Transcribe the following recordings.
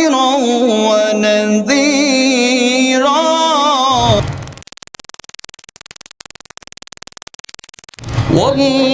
ومبشرا ونذيرا والله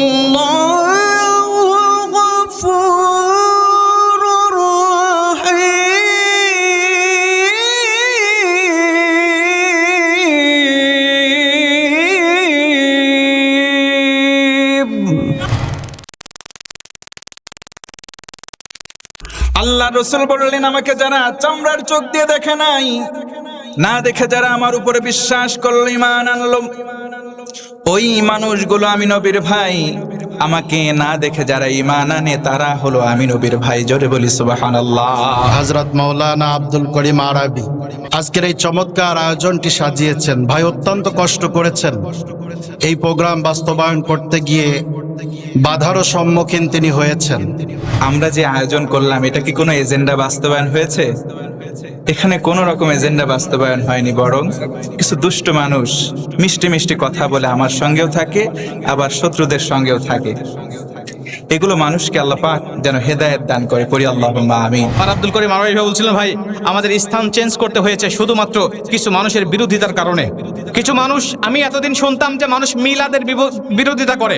আল্লাহ রসুল বললেন, আমাকে যারা চামড়ার চোখ দিয়ে দেখে নাই, না দেখে যারা আমার উপরে বিশ্বাস করল ইমান আনলো, ওই মানুষগুলো আমি নবীর ভাই। আমাকে না দেখে যারা ইমান আনে, তারা হলো আমি নবীর ভাই। জোরে বলি সুবাহান হজরত মৌলানা আব্দুল করিম আরবি, আজকের এই চমৎকার আয়োজনটি সাজিয়েছেন। ভাই, অত্যন্ত কষ্ট করেছেন। এই প্রোগ্রাম বাস্তবায়ন করতে গিয়ে বাধারও সম্মুখীন তিনি হয়েছেন। আমরা যে আয়োজন করলাম, এটা কি কোনো এজেন্ডা বাস্তবায়ন হয়েছে? এখানে কোনো রকম এজেন্ডা বাস্তবায়ন হয়নি, বরং কিছু দুষ্ট মানুষ মিষ্টি মিষ্টি কথা বলে আমার সঙ্গেও থাকে, আবার শত্রুদের সঙ্গেও থাকে। এগুলো মানুষকে আল্লাহ পাক যেন হেদায়েত দান করে। পড়ি আল্লাহ আমি আর আব্দুল করিম আরবি ভাই বলছিলেন, ভাই, আমাদের স্থান চেঞ্জ করতে হয়েছে শুধুমাত্র কিছু মানুষের বিরোধিতার কারণে। কিছু মানুষ, আমি এতদিন শুনতাম যে মানুষ মিলাদের বিরোধিতা করে।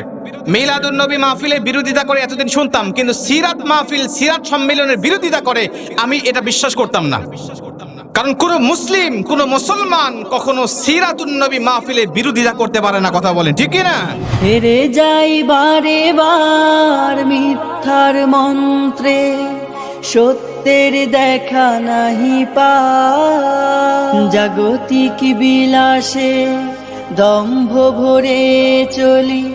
মিলাদুন নবী মাহফিলের বিরোধিতা করে এতদিন শুনতাম, কিন্তু সিরাত মাহফিল, সিরাত সম্মেলনের বিরোধিতা করে আমি এটা বিশ্বাস করতাম না। কারণ কোন মুসলিম, কোন মুসলমান কখনো সিরাতুন নবী মাহফিলের বিরোধিতা করতে পারে না, কথা বলেন, ঠিক না হেরে যাই বারে বার মিথ্যার মন্ত্রে, সত্যের দেখা নাহি পা। জাগতিক বিলাসে দম্ভ ভরে চলি,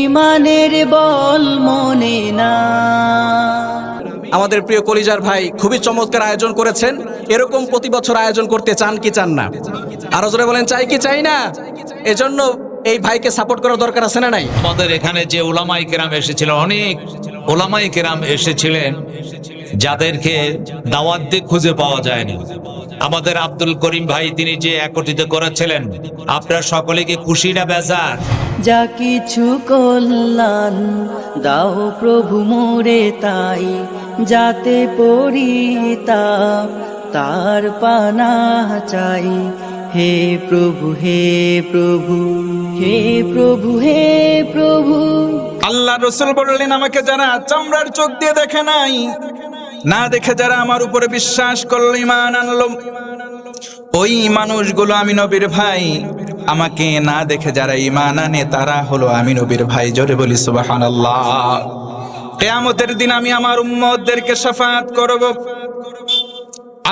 ইমানের বল মনে না। আমাদের প্রিয় কলিজার ভাই খুবই চমৎকার আয়োজন করেছেন। এরকম প্রতি বছর আয়োজন করতে চান কি চান না? আরও জোরে বলেন চাই কি চাই না? এজন্য এই ভাইকে সাপোর্ট করার দরকার আছে না নাই? আমাদের এখানে যে ওলামাই কেরাম এসেছিল অনেক ওলামাই কেরাম এসেছিলেন যাদেরকে দাওয়াত দিয়ে খুঁজে পাওয়া যায়নি। আমাদের আব্দুল করিম ভাই তিনি যে একত্রিত করেছিলেন আপনার সকলে কি খুশি না বেজার? যা কিছু কল্যাণ দাও প্রভু মোরে তাই। যাতে পরিতা তার পানা চাই। হে প্রভু হে প্রভু হে প্রভু হে প্রভু। আল্লাহ রসুল বললেন, আমাকে যারা চামড়ার চোখ দিয়ে দেখে নাই, না দেখে যারা আমার উপরে বিশ্বাস করল ইমান আনলো, ওই মানুষগুলো আমি নবীর ভাই। আমাকে না দেখে যারা ইমান আনে, তারা হলো আমি নবীর ভাই। জোরে বলি সুবাহান আল্লাহ কেয়ামতের দিন আমি আমার উম্মতদেরকে সাফাত করব।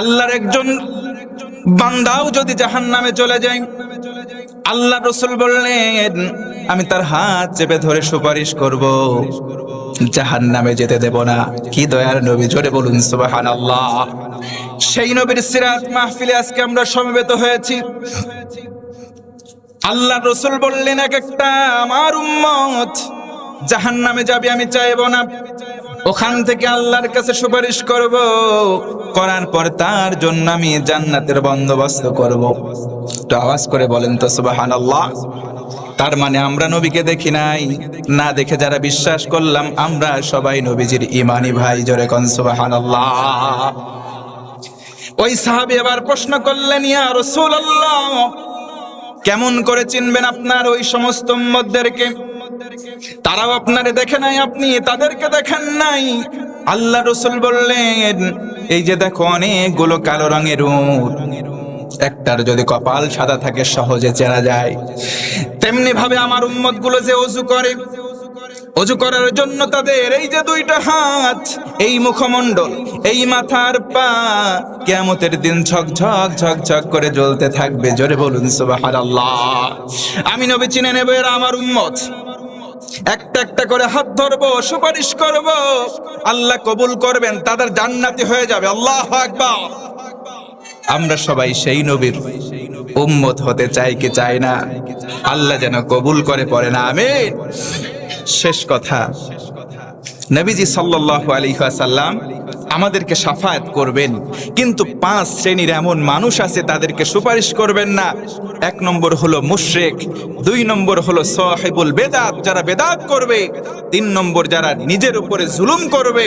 আল্লাহর একজন বান্দাও যদি জাহান নামে চলে যায় আল্লাহ রসুল বললেন, আমি তার হাত চেপে ধরে সুপারিশ করব। জাহান নামে যেতে দেব না। কি দয়ার নবী, জোরে বলুন সুবাহান আল্লাহ সেই নবীর সিরাত মাহফিলে আজকে আমরা সমবেত হয়েছি। আল্লাহ রসুল বললেন, এক একটা আমার উম্মত জাহান নামে যাবে, আমি চাইব না। ওখান থেকে আল্লাহর কাছে সুপারিশ করব। করার পর তার জন্য আমি জান্নাতের বন্দোবস্ত করব। একটু আওয়াজ করে বলেন তো সুবাহান আল্লাহ তার মানে আমরা নবীকে দেখি নাই। না দেখে যারা বিশ্বাস করলাম, আমরা সবাই নবীজির ইমানি ভাই, জোরে কন সুবাহান আল্লাহ ওই সাহাবি আবার প্রশ্ন করলেন, ইয়া রাসূলুল্লাহ, কেমন করে চিনবেন আপনার ওই সমস্ত উম্মতদেরকে? তারাও আপনারে দেখে নাই, আপনি তাদেরকে দেখেন নাই। আল্লাহ রসুল বললেন, এই যে দেখো, অনেকগুলো কালো রঙের একটার যদি কপাল সাদা থাকে, সহজে চেনা যায়। তেমনি ভাবে আমার উম্মতগুলো যে অজু করে, অজু করার জন্য তাদের এই যে দুইটা হাত, এই মুখমণ্ডল, এই মাথার পা কেমতের দিন ঝক ঝক ঝক ঝক করে জ্বলতে থাকবে। জোরে বলুন, সুবহানাল্লাহ। আমি নবী চিনে নেব এরা আমার উম্মত। একটা একটা করে হাত ধরবো, সুপারিশ করব। আল্লাহ কবুল করবেন, তাদের জান্নাতি হয়ে যাবে। আল্লাহ আকবার। আমরা সবাই সেই নবীর উম্মত হতে চাই কি চাই না? আল্লাহ যেন কবুল করে পড়ে না আমি শেষ কথা, নবীজি সাল্লাল্লাহু আলাইহি ওয়াসাল্লাম আমাদেরকে সাফায়াত করবেন। কিন্তু পাঁচ শ্রেণির এমন মানুষ আছে, তাদেরকে সুপারিশ করবেন না। এক নম্বর হলো মুশরিক, দুই নম্বর হলো সাহিবুল বেদাত, যারা বেদাত করবে। তিন নম্বর যারা নিজের উপরে জুলুম করবে।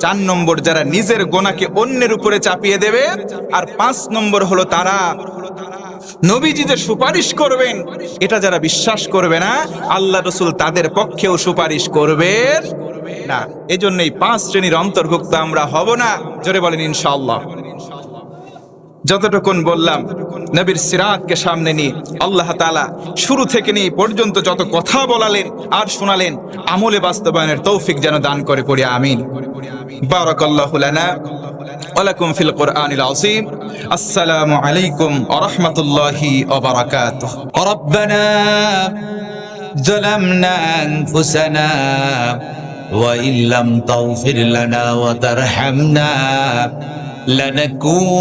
চার নম্বর যারা নিজের গোনাকে অন্যের উপরে চাপিয়ে দেবে। আর পাঁচ নম্বর হলো তারা নবীজি যে সুপারিশ করবেন, এটা যারা বিশ্বাস করবে না, আল্লাহ রসুল তাদের পক্ষেও সুপারিশ করবেন। না এজন্য এই পাঁচ শ্রেণির অন্তর্ভুক্ত আমরা হব না। জোরে বলেন ইনশাআল্লাহ। যতটুকুন বললাম, নবীর সিরাতকে সামনে নিয়ে আল্লাহ তালা শুরু থেকে নিয়ে পর্যন্ত যত কথা বলালেন আর শোনালেন, আমলে বাস্তবায়নের তৌফিক যেন দান করে পড়ি, আমিন। বারাকাল্লাহু লানা ওয়ালাকুম ফিল কোরআনিল আযীম। আসসালামু আলাইকুম ওয়া রাহমাতুল্লাহি ওয়া বারাকাতুহু। রাব্বানা যালামনা আনফুসানা وإن لم تغفر لنا وترحمنا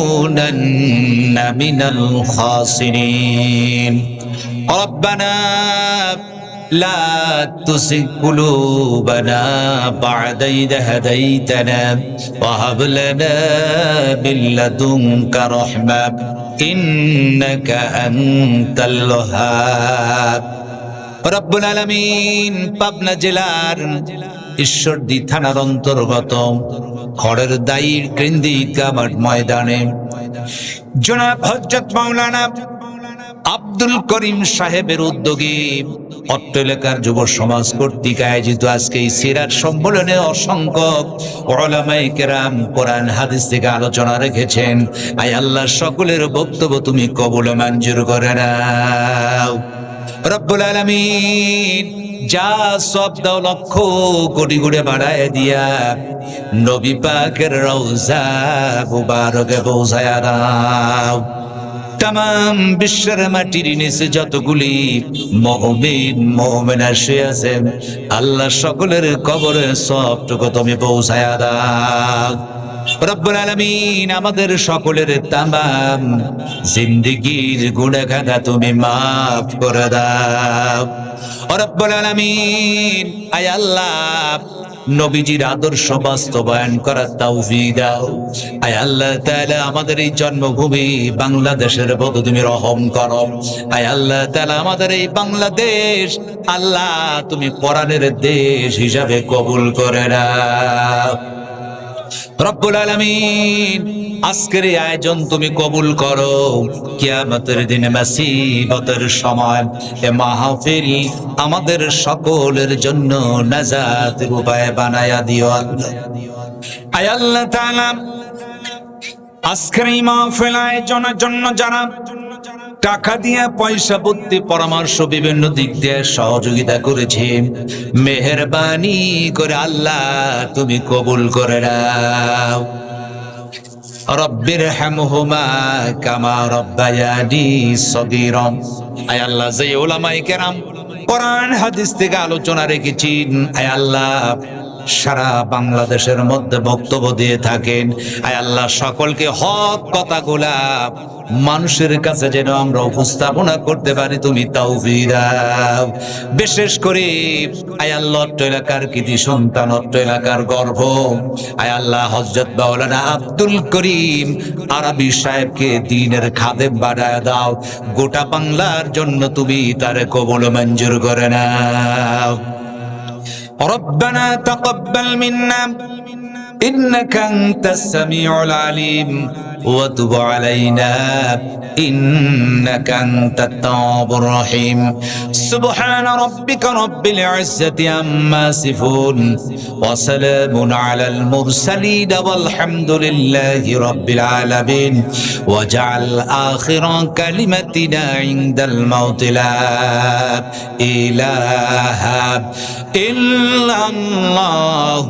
لنكونن من الخاسرين ربنا لا تزغ قلوبنا بعد إذ هديتنا وهب لنا من لدنك رحمة إنك أنت الوهاب রব্বুল আলামিন পাবনা জেলার ঈশ্বরদী থানার অন্তর্গত খড়ের দায়ীর কেন্দ্রি কামার ময়দানে। জনাব হজরত মাওলানা আব্দুল করিম সাহেবের উদ্যোগে অট্ট এলাকার যুব সমাজ কর্তৃক আয়োজিত আজকে এই সিরাত সম্মেলনে অসংখ্য ওলামাই কেরাম কোরআন, হাদিস থেকে আলোচনা রেখেছেন। আই আল্লাহ, সকলের বক্তব্য তুমি কবুল মঞ্জুর করে নাও। রব্বুল আলামিন যা সব দাও লক্ষ কোটি গুড়ে বাড়ায় দিয়া। নবী পাকের রওজা মুবারকে পৌঁছায়া দাও। তাম বিশ্বের মাটির নিচে যতগুলি মহমিন মোহমেনা শুয়ে আছেন, আল্লাহ সকলের কবরে সবটুকু তুমি পৌঁছায়া দাও। রব্বুল আমাদের সকলের তামাম জিন্দিগির গুণাখানা তুমি মাফ করে দাও। রব্বুল আলামিন, আয় আল্লাহ, নবীজির আদর্শ বাস্তবায়ন করার তৌফিক দাও। আয় আল্লাহ তাআলা আমাদের এই জন্মভূমি বাংলাদেশের প্রতি তুমি রহম করো। আয় আল্লাহ তাআলা আমাদের এই বাংলাদেশ আল্লাহ তুমি কোরআনের দেশ হিসাবে কবুল করে নাও। রব্বুল আলামিন, আজকের আয়োজন তুমি কবুল করো। কিয়ামতের দিনে মাসিবতের সময় এ মাহফিল আমাদের সকলের জন্য নাজাত উপায় বানায়া দিও আল্লাহ। আয় আল্লাহ তাআলা, আজকের এই মাহফিল আয়োজনের জন্য যারা টাকা দিয়ে পয়সা, বুদ্ধি, পরামর্শ বিভিন্ন দিক দিয়ে সহযোগিতা করেছে। মেহরবানি করে আল্লাহ তুমি কবুল করে নাও। রব্বির হামহুমা কামা রব্বায়ানি সগীরম। আয় আল্লাহ যে ওলামাই কেরাম, কোরআন, হাদিস থেকে আলোচনা রেখেছেন। আয় আল্লাহ, সারা বাংলাদেশের মধ্যে বক্তব্য দিয়ে থাকেন। আয় আল্লাহ, সকলকে হক কথাগুলা মানুষের কাছে যেন আমরা উপস্থাপনা করতে পারি তুমি তাও দাও বিশেষ করে আয় আল্লাহ অট্ট এলাকার কৃতি সন্তান অট্ট এলাকার গর্ভ আয় আল্লাহ হজরত বাউলানা আব্দুল করিম আরবি সাহেবকে দিনের খাদেম বাড়ায় দাও গোটা বাংলার জন্য তুমি তারে কবল মঞ্জুর করে নাও ربنا تقبل منا إنك أنت السميع العليم وتب علينا إنك أنت التواب الرحيم. سبحان ربك رب العزة عما يصفون وسلام على المرسلين والحمد لله رب العالمين. وجعل آخر كلمتنا عند الموت لا إله إلا الله.